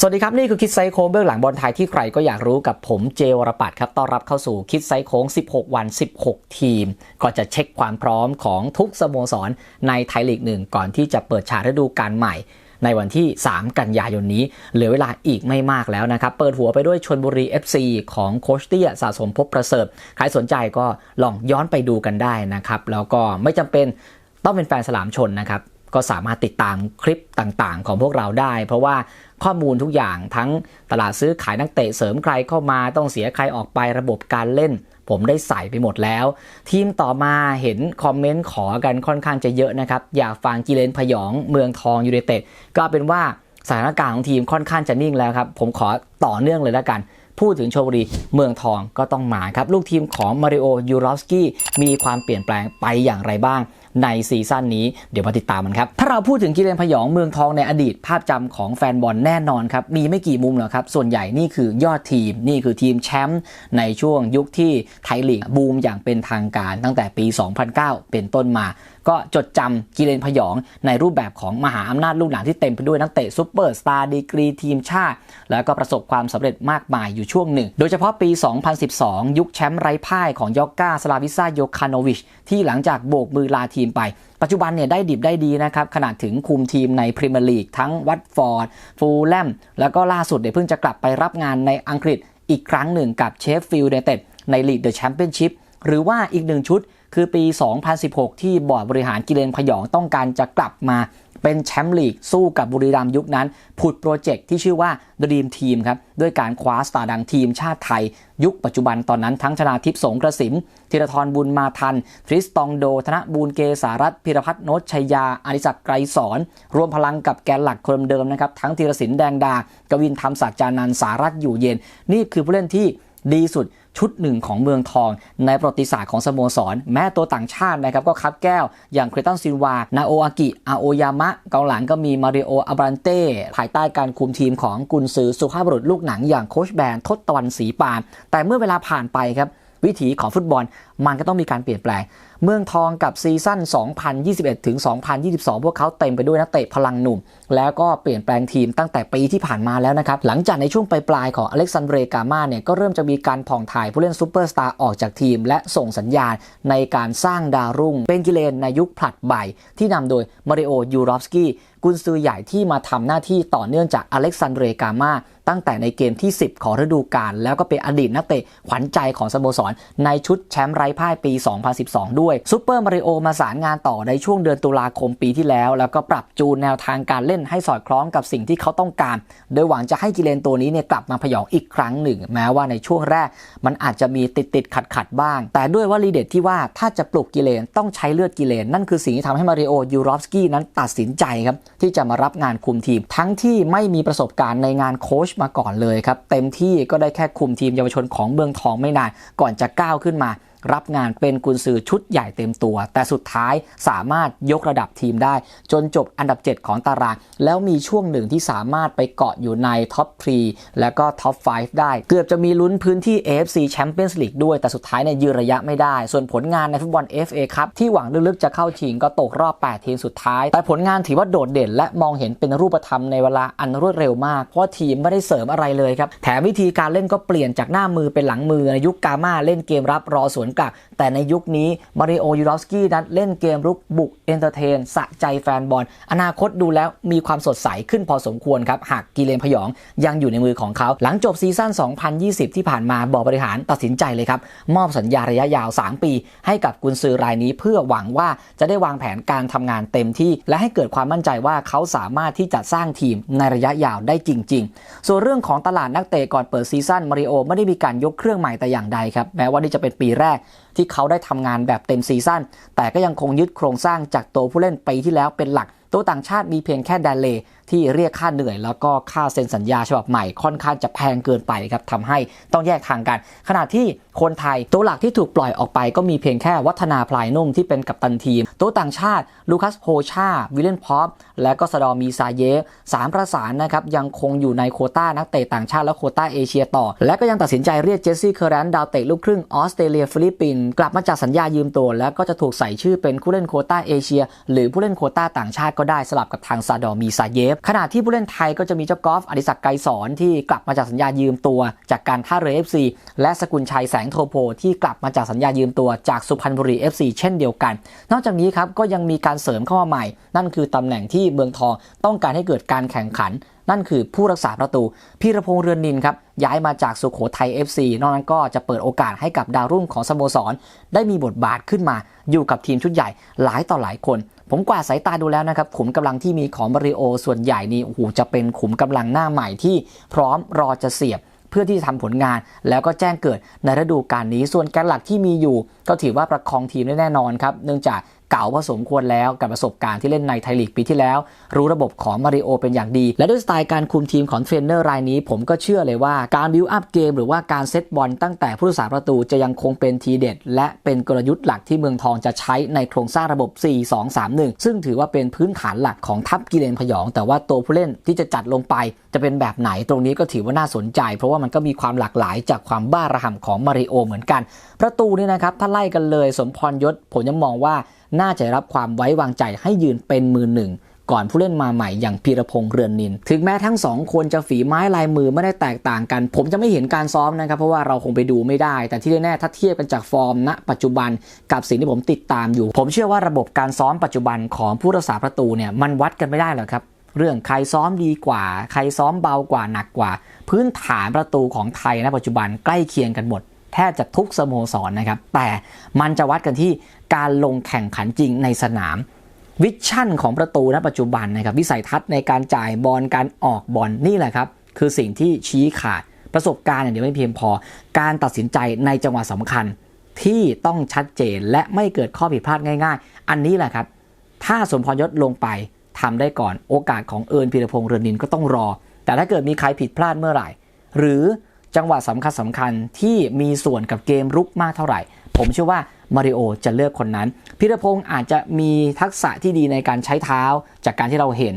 สวัสดีครับ นี่คือคิดไซโค้งเบื้องหลังบอลไทยที่ใครก็อยากรู้กับผมเจวรปัตครับต้อนรับเข้าสู่คิดไซโค้ง 16 วัน 16 ทีม ก็จะเช็คความพร้อมของทุกสโมสรในไทยลีกหนึ่งก่อนที่จะเปิดฉากฤดูกาลใหม่ ในวันที่ 3 กันยายนนี้ เหลือเวลาอีกไม่มากแล้วนะครับ เปิดหัวไปด้วยชนบุรี FC ของโคชเตี้ยสะสมภพประเสริฐใครสนใจก็ลองย้อนไปดูกันได้นะครับแล้วก็ไม่จำเป็นต้องเป็นแฟนสลามชนนะครับ ก็สามารถติดตามคลิปต่างๆ ของพวกเราได้ เพราะว่าข้อมูลทุกอย่างทั้งตลาดซื้อขายนักเตะเสริมใครเข้ามาต้องเสียใครออกไประบบการเล่น ผมได้ใส่ไปหมดแล้ว ทีมต่อมาเห็นคอมเมนต์ขอกันค่อนข้างจะเยอะนะครับ อยากฟังกิเลนพยองเมืองทองยูไนเต็ดก็เป็นว่าสถานการณ์ของทีมค่อนข้างจะนิ่งแล้วครับ ผมขอต่อเนื่องเลยแล้วกัน พูดถึงโชลบุรีเมืองทองก็ต้องมาครับ ลูกทีมของมาริโอยูรอฟสกี้มีความเปลี่ยนแปลงไปอย่างไรบ้าง ในซีซั่นนี้เดี๋ยวมาติดตามมันครับ ถ้าเราพูดถึงกิเลนพยองเมืองทองในอดีตภาพจำของแฟนบอลแน่นอนครับ มีไม่กี่มุมหรอกครับ ส่วนใหญ่นี่คือยอดทีม นี่คือทีมแชมป์ในช่วงยุคที่ไทยลีกบูมอย่างเป็นทางการตั้งแต่ปี 2009 เป็นต้นมา ก็จดจำกิเลนพยองในรูปแบบของมหาอำนาจลูกหลานที่เต็มไปด้วยนักเตะซูเปอร์สตาร์ดีกรีทีมชาติ แล้วก็ประสบความสำเร็จมากมายอยู่ช่วงหนึ่ง โดยเฉพาะปี 2012 ยุคแชมป์ไร้พ่ายของยอกกาสลาวิซาโยคาโนวิชที่หลังจากโบกมือลาทีมไป ปัจจุบันเนี่ยได้ดิบได้ดีนะครับขนาดถึงคุมทีมในพรีเมียร์ลีกทั้งวัตฟอร์ดฟูลแลมแล้วก็ล่าสุดเนี่ยเพิ่งจะกลับไปรับงานในอังกฤษอีกครั้งหนึ่งกับเชฟฟิลด์ยูไนเต็ดในลีกเดอะแชมเปี้ยนชิพหรือว่าอีกหนึ่งชุด คือปี 2016 ที่บอร์ดบริหารกิเลนพยองต้องการจะกลับมาเป็นแชมป์ลีกสู้กับบุรีรัมย์ยุคนั้น ผุดโปรเจกต์ที่ชื่อว่า Dream Team ครับ ด้วยการคว้าสตาร์ดังทีมชาติไทย ยุคปัจจุบันตอนนั้นทั้งชนาทิพย์สงกระสินธีรทรบุญมาทันทริสตองโด ธนบูลเกสารัตพิรพัฒน์โนชชัยยาอนิศักไกรสอน รวมพลังกับแกนหลักคนเดิมนะครับ ทั้งธีรศิลปแดงดากวินธรรมศักดิ์จานันสารัตอยู่เย็น นี่คือผู้เล่นที่ดีสุด ชุดหนึ่งของเมืองทอง ในประวัติศาสตร์ของสโมสร แม้ตัวต่างชาตินะครับก็คับแก้ว อย่างเครตันซินวา นาโออากิ อาโอยามะกองหลังก็มีมาริโออาบรันเต้ ภายใต้การคุมทีมของกุนซือสุภาพบุรุษลูกหนังอย่างโคชแบนทศตวรรณสีปาน แต่เมื่อเวลาผ่านไปครับวิถีของฟุตบอลมันก็ต้องมีการเปลี่ยนแปลง เมืองทองกับซีซั่น 2021 ถึง 2022 พวกเขาเต็มไปด้วยนักเตะพลังหนุ่ม แล้วก็เปลี่ยนแปลงทีมตั้งแต่ปีที่ผ่านมาแล้วนะครับ หลังจากในช่วงปลายๆของอเล็กซานเดรกามาเนี่ย ก็เริ่มจะมีการผ่องถ่ายผู้เล่นซูเปอร์สตาร์ออกจากทีม และส่งสัญญาณในการสร้างดาวรุ่ง เป็นกิเลนในยุคผลัดใบที่นำโดยมาริโอยูรอฟสกี้กุนซือใหญ่ที่มาทำหน้าที่ต่อเนื่องจากอเล็กซานเดรกามาตั้งแต่ในเกมที่ 10 ของฤดูกาลแล้วก็เป็นอดีตนักเตะขวัญใจของสโมสรในชุดแชมป์ไร้พ่ายปี 2012 ด้วยซูเปอร์มาริโอมาสารงานต่อในช่วงเดือนตุลาคมปีที่แล้ว แล้วก็ปรับจูนแนวทางการเล่นให้สอดคล้องกับสิ่งที่เขาต้องการ โดยหวังจะให้กิเลนตัวนี้เนี่ยกลับมาพยองอีกครั้งหนึ่ง แม้ว่าในช่วงแรก มันอาจจะมีติดติดขัดขัดบ้าง แต่ด้วยว่าลีเด็ดที่ว่าถ้าจะปลุกกิเลนต้องใช้เลือดกิเลน นั่นคือสิ่งที่ทำให้มาริโอยูรอฟสกี้นั้นตัดสินใจครับที่จะมารับงานคุมทีม ทั้งที่ไม่มีประสบการณ์ในงานโค้ชมาก่อนเลยครับเต็มที่ก็ได้แค่คุมทีมเยาวชนของเมืองทองไม่นานก่อนจะก้าวขึ้นมา รับงานเป็นกุนซือชุดใหญ่เต็มตัว แต่สุดท้ายสามารถยกระดับทีมได้ จนจบอันดับ 7 ของตาราง แล้วมีช่วงหนึ่งที่สามารถไปเกาะอยู่ในท็อป3แล้วก็ท็อป 5 ได้ เกือบจะมีลุ้นพื้นที่ AFC Champions League ด้วยแต่สุดท้ายเนี่ยยืนระยะไม่ได้ ส่วนผลงานในฟุตบอล FA ครับที่หวังลึกๆจะเข้าชิงก็ตกรอบ 8 ทีมสุดท้าย แต่ผลงานถือว่าโดดเด่น และมองเห็นเป็นรูปธรรมในเวลาอันรวดเร็วมาก เพราะทีมไม่ได้เสริมอะไรเลยครับแถมวิธีการเล่นก็เปลี่ยนจากหน้ามือเป็นหลังมือในยุคกามาเล่นเกมรับรอสวนกลับแต่ในยุคนี้มาริโอยูรอฟสกี้นั้นเล่นเกมรุกบุกเอนเตอร์เทนสะใจแฟนบอล อนาคตดูแล้วมีความสดใสขึ้นพอสมควรครับ หากกีเลนพยองยังอยู่ในมือของเขา หลังจบซีซั่น 2020 ที่ผ่านมาบอร์ดบริหารตัดสินใจเลยครับ มอบสัญญาระยะยาว 3 ปี ให้กับกุนซือรายนี้เพื่อหวังว่าจะได้วางแผนการทำงานเต็มที่ และให้เกิดความมั่นใจว่าเขาสามารถที่จะสร้างทีมในระยะยาวได้จริง ๆ ส่วนเรื่องของตลาดนักเตะก่อนเปิดซีซั่นมาริโอไม่ได้มีการยกเครื่องใหม่แต่อย่างใดครับแม้ว่านี่จะเป็นปีแรก ที่เขาได้ทำงานแบบเต็มซีซั่นแต่ก็ยังคงยึดโครงสร้างจากตัวผู้เล่นปีที่แล้วเป็นหลัก ตัวต่างชาติมีเพียงแค่ดนเลที่เรียกค่าเหนื่อย แล้วก็ค่าเซ็นสัญญาฉบับใหม่ค่อนข้างจะแพงเกินไปครับทำให้ต้องแยกทางกัน ขณะที่ คนไทย ตัวหลักที่ถูกปล่อยออกไปก็มีเพียงแค่วัฒนาพลายนุ่มที่เป็นกัปตันทีม ตัวต่างชาติลูคัสโฮชา วิลเลนพอปและก็สดอมีซาเยฟสามประสานนะครับยังคงอยู่ในโคต้านักเตะต่างชาติและโคต้าเอเชียต่อ และก็ยังตัดสินใจเรียกเจสซี่เคอร์แรนดาวเตะลูกครึ่งออสเตรเลียฟิลิปปินส์กลับมาจากสัญญายืมตัว แล้วก็จะถูกใส่ชื่อเป็นผู้เล่นโคต้าเอเชีย หรือผู้เล่นโคต้าต่างชาติก็ได้สลับกับทางซาดอมีซาเยฟขณะที่ผู้เล่นไทยก็จะมีเจ้ากอล์ฟอดิศักดิ์ไกรสอนที่กลับมาจากสัญญายืมตัว จากการท่าเรือ FC และสกุลชัยแสงโทโพที่กลับมาจากสัญญายืมตัวจากสุพรรณบุรี FC เช่นเดียวกัน นอกจากนี้ครับก็ยังมีการเสริมเข้ามาใหม่ นั่นคือตำแหน่งที่เมืองทองต้องการให้เกิดการแข่งขัน นั่นคือผู้รักษาประตูพีรพงษ์เรือนนินครับย้ายมาจากสุขโขทัย FC นอกนั้นก็จะเปิดโอกาสให้กับดาวรุ่งของสโมสร ได้มีบทบาทขึ้นมาอยู่กับทีมชุดใหญ่หลายต่อหลายคนผมกวาดสายตาดูแล้วนะครับขุมกำลังที่มีของมาริโอส่วนใหญ่นี่โอ้โหจะเป็นขุมกำลังหน้าใหม่ที่พร้อมรอจะเสียบ เพื่อที่จะทำผลงาน แล้วก็แจ้งเกิดในฤดูกาลนี้ ส่วนแกนหลักที่มีอยู่ ก็ถือว่าประคองทีมได้แน่นอนครับ เนื่องจาก เก่าพอสมควรแล้วกับประสบการณ์ที่เล่นในไทยลีกปีที่แล้ว รู้ระบบของมาริโอเป็นอย่างดี และด้วยสไตล์การคุมทีมของเทรนเนอร์รายนี้ ผมก็เชื่อเลยว่าการบิวอัพเกมหรือว่าการเซตบอลตั้งแต่ผู้รักษาประตูจะยังคงเป็นทีเด็ด และเป็นกลยุทธ์หลักที่เมืองทองจะใช้ในโครงสร้างระบบ 4-2-3-1 ซึ่งถือว่าเป็นพื้นฐานหลักของทัพกิเลนพยอง แต่ว่าตัวผู้เล่นที่จะจัดลงไปจะเป็นแบบไหนตรงนี้ก็ถือว่าน่าสนใจ เพราะว่ามันก็มีความหลากหลายจากความบ้าระห่ำของมาริโอเหมือนกัน ประตูนี่นะครับถ้าไล่กันเลยสมพรยศผมยังมองว่า น่าจะรับความไว้วางใจให้ยืนเป็นมือหนึ่งก่อนผู้เล่นมาใหม่อย่างพีรพงษ์เรือนนิน ถึงแม้ทั้งสองคนจะฝีไม้ลายมือไม่ได้แตกต่างกัน ผมจะไม่เห็นการซ้อมนะครับ เพราะว่าเราคงไปดูไม่ได้ แต่ที่แน่ๆถ้าเทียบกันจากฟอร์มณ ปัจจุบันกับสิ่งที่ผมติดตามอยู่ ผมเชื่อว่าระบบการซ้อมปัจจุบันของผู้รักษาประตูเนี่ยมันวัดกันไม่ได้หรอกครับ เรื่องใครซ้อมดีกว่า ใครซ้อมเบากว่าหนักกว่า พื้นฐานประตูของไทยณปัจจุบันใกล้เคียงกันหมด ทบจะทุกสโมสรนะครับ แต่มันจะวัดกันที่การลงแข่งขันจริงในสนาม วิชั่นของประตูณปัจจุบันนะครับ วิสัยทัศน์ในการจ่ายบอลการออกบอลนี่แหละครับ คือสิ่งที่ชี้ขาดประสบการณ์อย่างเดียวไม่เพียงพอ การตัดสินใจในจังหวะสำคัญที่ต้องชัดเจนและไม่เกิดข้อผิดพลาดง่าย ๆ อันนี้แหละครับ ถ้าสมพรยศลงไปทำได้ก่อนโอกาสของเอิญพีรพงษ์เรือนนินก็ต้องรอ แต่ถ้าเกิดมีใครผิดพลาดเมื่อไหร่ หรือ จังหวะสำคัญสำคัญที่มีส่วนกับเกมรุกมากเท่าไหร่ ผมเชื่อว่ามาริโอจะเลือกคนนั้นพีรพงษ์อาจจะมีทักษะที่ดีในการใช้เท้า จากการที่เราเห็น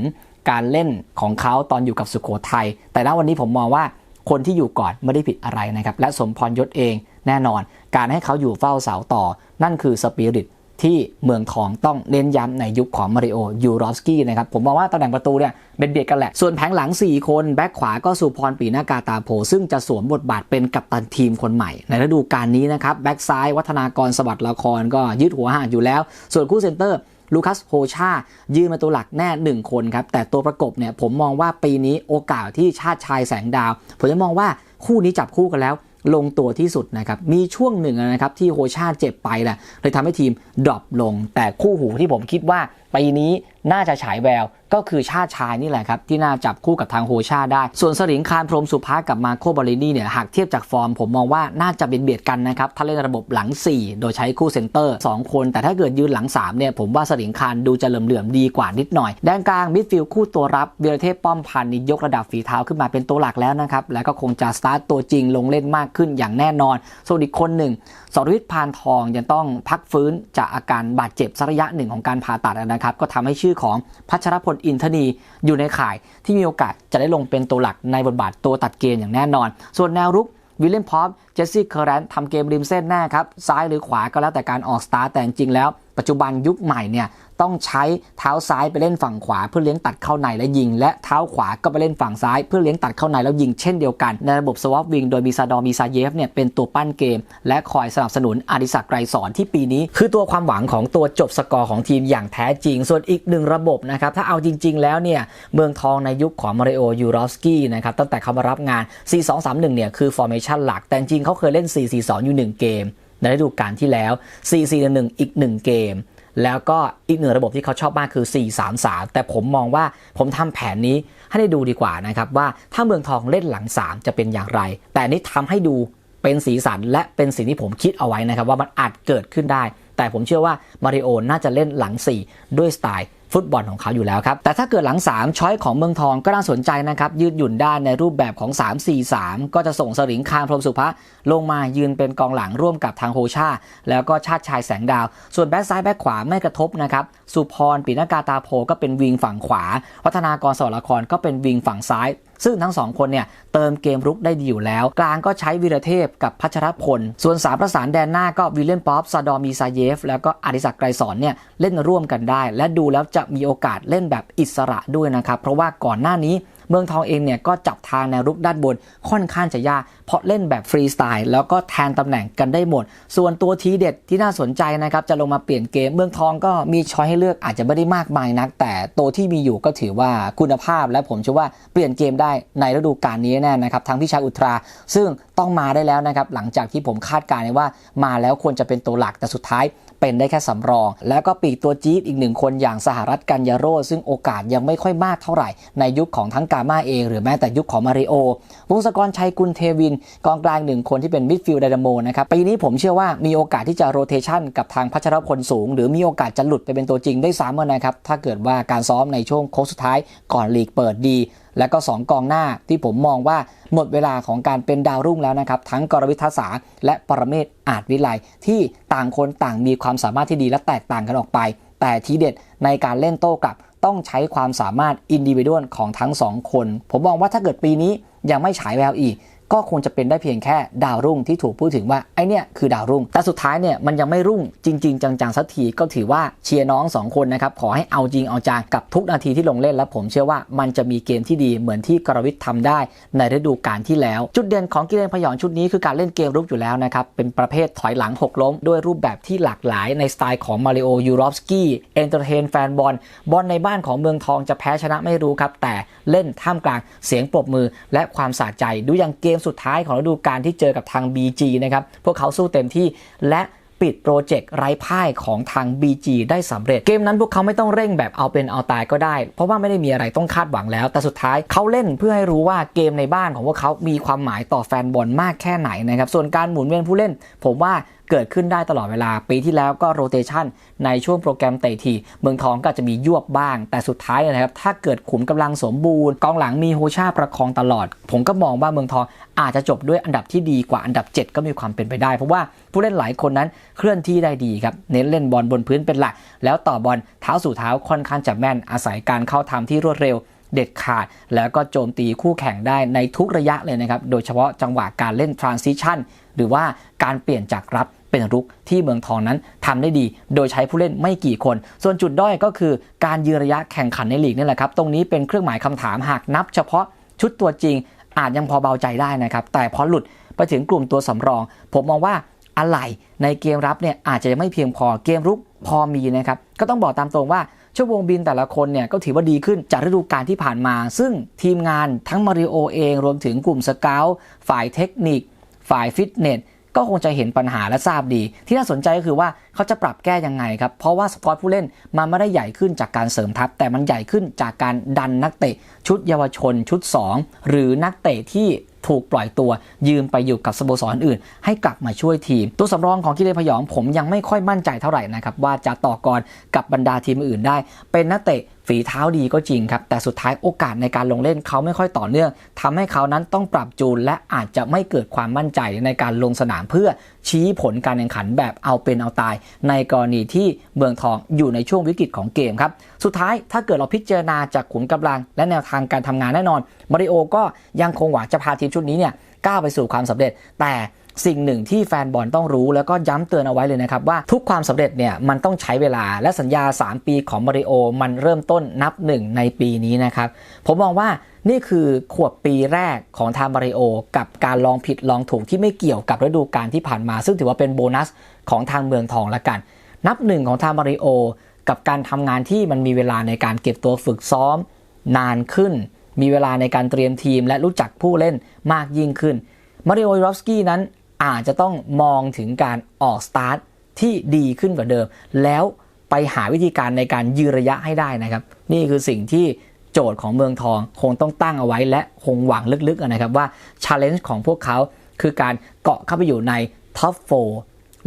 การเล่นของเขาตอนอยู่กับสุโขทัย แต่ณวันนี้ผมมองว่าคนที่อยู่ก่อนไม่ได้ผิดอะไรนะครับ และสมพรยศเองแน่นอน การให้เขาอยู่เฝ้าเสาต่อ นั่นคือสปิริต ที่เมืองทองต้องเน้นย้ำในยุคของมาริโอยูรอฟสกี้นะครับ ผมมองว่าตำแหน่งประตูเนี่ยเป็นเบียดกันแหละ ส่วนแผงหลัง 4 คน แบ็คขวาก็สุพรปีนากาตาโพ ซึ่งจะสวมบทบาทเป็นกัปตันทีมคนใหม่ ในฤดูกาลนี้นะครับ แบ็คซ้ายวัฒนากรสวัสดิ์ละครก็ยืดหัวห่างอยู่แล้ว ส่วนคู่เซนเตอร์ลูคัสโฮชา ยืนมาตัวหลักแน่ 1 คนครับ แต่ตัวประกบเนี่ยผมมองว่าปีนี้โอกาสที่ชาติชายแสงดาว ผมจะมองว่าคู่นี้จับคู่กันแล้ว ลงตัวที่สุดนะครับ มีช่วงหนึ่งนะครับที่โฮชาเจ็บไปแหละเลยทำให้ทีมดรอปลง แต่คู่หูที่ผมคิดว่า ปีนี้น่าจะฉายแวว ก็คือชาติชายนี่แหละครับ ที่น่าจับคู่กับทางโฮชาได้ ส่วนสริงคารพรมสุภากับมาโคบอลินี่เนี่ยหากเทียบจากฟอร์ม ผมมองว่าน่าจะเบียดเบียดกันนะครับถ้าเล่นระบบหลัง 4 โดยใช้คู่เซนเตอร์ 2 คน แต่ถ้าเกิดยืนหลัง 3 เนี่ย ผมว่าสริงคารดูจะเหลื่อมๆดีกว่านิดหน่อยด้านกลางมิดฟิลด์คู่ตัวรับเวียรเทพป้อมพันธ์นี่ยกระดับฝีเท้าขึ้นมาเป็นตัวหลักแล้วนะครับแล้วก็คงจะสตาร์ตตัวจริงลงเล่นมากขึ้นอย่างแน่นอนส่วนอีกคนหนึ่งสรวิทย์พานทองยังต้องพักฟื้นจากอาการบาดเจ็บสักระยะหนึ่งของการผ่าตัดนะครับก็ทำให้ชื่อของพัชรพลอินทนีอยู่ในข่ายที่มีโอกาสจะได้ลงเป็นตัวหลักในบทบาทตัวตัดเกมอย่างแน่นอน ส่วนแนวรุกวิลเลมพอป จสซี่เคอร์แรนทำเกมริมเส้นแน่ครับ ซ้ายหรือขวาก็แล้วแต่การออกสตาร์แต่จริงแล้ว ปัจจุบันยุคใหม่เนี่ยต้องใช้เท้าซ้ายไปเล่นฝั่งขวาเพื่อเลี้ยงตัดเข้าในและยิง และเท้าขวาก็ไปเล่นฝั่งซ้ายเพื่อเลี้ยงตัดเข้าในแล้วยิงเช่นเดียวกัน ในระบบสวอปวิงโดยมีซาดอมีซาเยฟเนี่ยเป็นตัวปั้นเกม และคอยสนับสนุนอาดิศักไกรสอนที่ปีนี้ คือตัวความหวังของตัวจบสกอร์ของทีมอย่างแท้จริง ส่วนอีกหนึ่งระบบนะครับถ้าเอาจริง ๆ แล้วเนี่ยเมืองทองในยุคของมาริโอยูรอฟสกี้นะครับตั้งแต่เขามารับงาน 4-2-3-1เนี่ยคือฟอร์เมชันหลักแต่จริงเขาเคยเล่น 4-4-2 อยู่ 1 เกม ในฤดูกาลที่แล้ว 4-4-1 อีก 1 เกม แล้วก็อีกหนึ่งระบบที่เขาชอบมากคือ 4-3-3 แต่ผมมองว่าผมทำแผนนี้ให้ได้ดูดีกว่านะครับว่าถ้าเมืองทองเล่นหลัง 3 จะเป็นอย่างไร แต่นี้ทำให้ดูเป็นสีสันและเป็นสิ่งที่ผมคิดเอาไว้นะครับว่ามันอาจเกิดขึ้นได้ แต่ผมเชื่อว่ามาริโอน่าจะเล่นหลัง 4 ด้วยสไตล์ ฟุตบอลของเขาอยู่แล้วครับ แต่ถ้าเกิดหลัง 3 ช้อยของเมืองทองก็น่าสนใจนะครับ ยืดหยุ่นได้ในรูปแบบของ 3-4-3 ก็จะส่งสริงคารพรมสุภะลงมายืนเป็นกองหลังร่วมกับทางโฮชา แล้วก็ชาติชายแสงดาว ส่วนแบ็คซ้ายแบ็คขวาไม่กระทบนะครับ สุพรปิณกาตาโพก็เป็นวิงฝั่งขวา วัฒนากรสวรละครก็เป็นวิงฝั่งซ้าย ซึ่งทั้งสองคนเนี่ยเติมเกมรุกได้ดีอยู่แล้ว กลางก็ใช้วีรเทพกับพัชรพล ส่วนสามประสานแดนหน้าก็วิลเลียนป๊อปซาดอมีซาเยฟ แล้วก็อดิศักไกรสอนเนี่ยเล่นร่วมกันได้ และดูแล้วจะมีโอกาสเล่นแบบอิสระด้วยนะครับเพราะว่าก่อนหน้านี้ เมืองทองเองเนี่ยก็จับทางแนวรุกด้านบนค่อนข้างจะยากเพราะเล่นแบบฟรีสไตล์แล้วก็แทนตำแหน่งกันได้หมด ส่วนตัวทีเด็ดที่น่าสนใจนะครับจะลงมาเปลี่ยนเกมเมืองทองก็มีช้อยให้เลือกอาจจะไม่ได้มากมายนัก แต่ตัวที่มีอยู่ก็ถือว่าคุณภาพ และผมเชื่อว่าเปลี่ยนเกมได้ในฤดูกาลนี้แน่นะครับทั้งพิชาอุตรา ซึ่งต้องมาได้แล้วนะครับหลังจากที่ผมคาดการณ์ว่ามาแล้วควรจะเป็นตัวหลักแต่สุดท้าย เป็นได้แค่สำรอง แล้วก็ปีกตัวจี๊ดอีกหนึ่งคนอย่างสหรัฐกันยาโร ซึ่งโอกาสยังไม่ค่อยมากเท่าไหร่ ในยุคของทั้งกามาเอง หรือแม้แต่ยุคของมาริโอ วงศกรชัยกุลเทวินกองกลางหนึ่งคนที่เป็นมิดฟิลด์ไดนาโมนะครับปีนี้ผมเชื่อว่ามีโอกาสที่จะโรเทชันกับทางพัชรพลสูง หรือมีโอกาสจะหลุดไปเป็นตัวจริงได้ซ้ำนะครับถ้าเกิดว่าการซ้อมในช่วงโค้งสุดท้ายก่อนลีกเปิดดี และก็ 2 กองหน้าที่ผมมองว่าหมดเวลาของการเป็นดาวรุ่งแล้วนะครับทั้งกรวิทาษาและปรเมศอาจวิไลที่ต่างคนต่างมีความสามารถที่ดีและแตกต่างกันออกไป แต่ทีเด็ดในการเล่นโต้กลับ ต้องใช้ความสามารถอินดิวิดวลของทั้งสองคน ผมมองว่าถ้าเกิดปีนี้ยังไม่ฉายแววอีก ก็คงจะเป็นได้เพียงแค่ดาวรุ่งที่ถูกพูดถึงว่าไอเนี่ยคือดาวรุ่ง แต่สุดท้ายเนี่ยมันยังไม่รุ่งจริง ๆ จังๆสักทีก็ถือว่าเชียร์น้อง 2 คนนะครับขอให้เอาจริงเอาจังกับทุกนาทีที่ลงเล่นและผมเชื่อว่ามันจะมีเกมที่ดีเหมือนที่กรวิทย์ทำได้ในฤดูกาลที่แล้ว จุดเด่นของกิเลนพยองชุดนี้คือการเล่นเกมรุกอยู่แล้วนะครับเป็นประเภทถอยหลังหกล้ม ด้วยรูปแบบที่หลากหลายในสไตล์ของมาริโอยูรอฟสกี้เอนเตอร์เทนแฟนบอลบอลในบ้านของเมืองทองจะแพ้ชนะไม่รู้ครับแต่เล่นท่ามกลางเสียงปรบมือและความสะใจดูอย่างเกมสุดท้ายของฤดูการที่เจอกับทาง BG นะครับ พวกเขาสู้เต็มที่และปิดโปรเจกต์ไร้พ่ายของทาง BG ได้สำเร็จ เกมนั้นพวกเขาไม่ต้องเร่งแบบเอาเป็นเอาตายก็ได้ เพราะว่าไม่ได้มีอะไรต้องคาดหวังแล้ว แต่สุดท้ายเขาเล่นเพื่อให้รู้ว่าเกมในบ้านของพวกเขามีความหมายต่อแฟนบอลมากแค่ไหนนะครับ ส่วนการหมุนเวียนผู้เล่น ผมว่า เกิดขึ้นได้ตลอดเวลา ปีที่แล้วก็โรเตชันในช่วงโปรแกรมเตะทีเมืองทองก็จะมียวบบ้าง แต่สุดท้ายนะครับ ถ้าเกิดขุมกำลังสมบูรณ์ กองหลังมีโฮชาประคองตลอด ผมก็มองว่าเมืองทองอาจจะจบด้วยอันดับที่ดีกว่าอันดับ 7 ก็มีความเป็นไปได้ เพราะว่าผู้เล่นหลายคนนั้นเคลื่อนที่ได้ดีครับเน้นเล่นบอลบนพื้นเป็นหลัก แล้วต่อบอลเท้าสู่เท้าค่อนข้างจะแม่นอาศัยการเข้าทำที่รวดเร็วเด็ดขาด แล้วก็โจมตีคู่แข่งได้ในทุกระยะเลยนะครับ โดยเฉพาะจังหวะการเล่น transition หรือว่าการเปลี่ยนจากรับ เป็นรุกที่เมืองทองนั้นทำได้ดี โดยใช้ผู้เล่นไม่กี่คน ส่วนจุดด้อยก็คือการยืนระยะแข่งขันในลีกนี่แหละครับ ตรงนี้เป็นเครื่องหมายคำถามหากนับ เฉพาะชุดตัวจริงอาจยังพอเบาใจได้นะครับ แต่พอหลุดไปถึงกลุ่มตัวสำรอง ผมมองว่าอะไรในเกมรับเนี่ยอาจจะยังไม่เพียงพอเกมรุกพอมีนะครับ ก็ต้องบอกตามตรงว่าชั่วโมงบินแต่ละคนเนี่ยก็ถือว่าดีขึ้นจากฤดูกาลที่ผ่านมา ซึ่งทีมงานทั้งมาริโอเองรวมถึงกลุ่มสเกลฝ่ายเทคนิค ฝ่ายฟิตเนส ก็คงจะเห็นปัญหาและทราบดี ที่น่าสนใจก็คือว่าเขาจะปรับแก้ยังไงครับ เพราะว่าสปอร์ตผู้เล่นมันไม่ได้ใหญ่ขึ้นจากการเสริมทัพ แต่มันใหญ่ขึ้นจากการดันนักเตะ ชุดเยาวชน ชุด 2 หรือนักเตะที่ถูกปล่อยตัวยืมไปอยู่กับสโมสรอื่น ให้กลับมาช่วยทีม ตัวสำรองของกิเลนพยองผมยังไม่ค่อยมั่นใจเท่าไหร่นะครับว่าจะต่อกรกับบรรดาทีมอื่นได้ เป็นนักเตะ ฝีเท้าดีก็จริงครับ แต่สุดท้ายโอกาสในการลงเล่นเขาไม่ค่อยต่อเนื่องทำให้เขานั้นต้องปรับจูน และอาจจะไม่เกิดความมั่นใจในการลงสนามเพื่อชี้ผลการแข่งขันแบบเอาเป็นเอาตาย ในกรณีที่เมืองทองอยู่ในช่วงวิกฤตของเกมครับ สุดท้ายถ้าเกิดเราพิจารณาจากขุมกำลัง และแนวทางการทำงานแน่นอนมาริโอก็ยังคงหวังจะพาทีมชุดนี้เนี่ยก้าวไปสู่ความสำเร็จ แต่ สิ่งหนึ่งที่แฟนบอลต้องรู้แล้วก็ย้ำเตือนเอาไว้เลยนะครับว่าทุกความสำเร็จเนี่ยมันต้องใช้เวลาและสัญญา 3 ปีของมาริโอมันเริ่มต้นนับหนึ่งในปีนี้นะครับ ผมมองว่านี่คือขวบปีแรกของทางมาริโอ กับการลองผิดลองถูกที่ไม่เกี่ยวกับฤดูกาลที่ผ่านมา ซึ่งถือว่าเป็นโบนัสของทางเมืองทองละกัน นับหนึ่งของทางมาริโอ กับการทำงานที่มันมีเวลาในการเก็บตัวฝึกซ้อม นานขึ้น มีเวลาในการเตรียมทีม และรู้จักผู้เล่นมากยิ่งขึ้นมาริโอยูรอฟสกี้นั้น อาจจะต้องมองถึงการออกสตาร์ทที่ดีขึ้นกว่าเดิม แล้วไปหาวิธีการในการยืนระยะให้ได้นะครับ นี่คือสิ่งที่โจทย์ของเมืองทองคงต้องตั้งเอาไว้และคงหวังลึกๆนะครับว่าชาเลนจ์ของพวกเขาคือการเกาะเข้าไปอยู่ในท็อปโฟ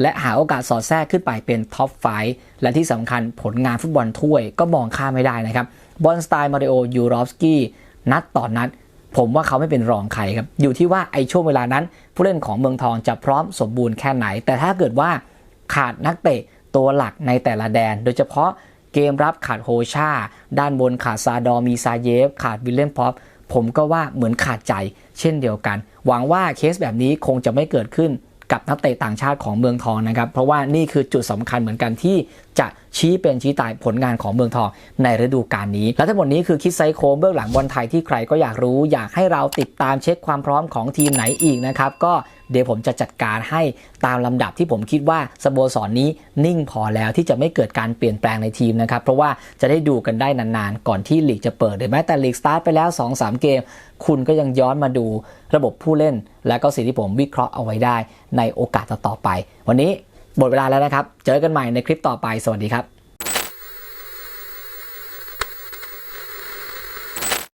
และหาโอกาสสอดแทรกขึ้นไปเป็นท็อปไฟและที่สำคัญผลงานฟุตบอลถ้วยก็มองข้ามไม่ได้นะครับบอลสไตล์มาริโอยูรอฟสกี้นัดต่อนนัด ผมว่าเขาไม่เป็นรองใครครับ อยู่ที่ว่าไอ้ช่วงเวลานั้น ผู้เล่นของเมืองทองจะพร้อมสมบูรณ์แค่ไหน แต่ถ้าเกิดว่าขาดนักเตะตัวหลักในแต่ละแดน โดยเฉพาะเกมรับขาดโฮชา ด้านบนขาดซาดอมีซาเยฟ ขาดวิลเลนพอปผมก็ว่าเหมือนขาดใจเช่นเดียวกัน หวังว่าเคสแบบนี้คงจะไม่เกิดขึ้น กับนักเตะต่างชาติของเมืองทองนะครับ เพราะว่านี่คือจุดสำคัญเหมือนกันที่จะชี้เป็นชี้ตายผลงานของเมืองทองในฤดูกาลนี้ และทั้งหมดนี้คือคิดไซโคเบื้องหลังบอลไทยที่ใครก็อยากรู้ อยากให้เราติดตามเช็คความพร้อมของทีมไหนอีกนะครับก็ เดี๋ยวผมจะจัดการให้ตามลำดับที่ผมคิดว่าสโมสรนนี้นิ่งพอแล้วที่จะไม่เกิดการเปลี่ยนแปลงในทีมนะครับ เพราะว่าจะได้ดูกันได้นานๆ ก่อนที่ลีกจะเปิดหรือแม้แต่ลีกสตาร์ทไปแล้ว 2-3 เกม คุณก็ยังย้อนมาดูระบบผู้เล่น และก็สิ่งที่ผมวิเคราะห์เอาไว้ได้ในโอกาสต่อๆไป วันนี้หมดเวลาแล้วนะครับ เจอกันใหม่ในคลิปต่อไป สวัสดีครับ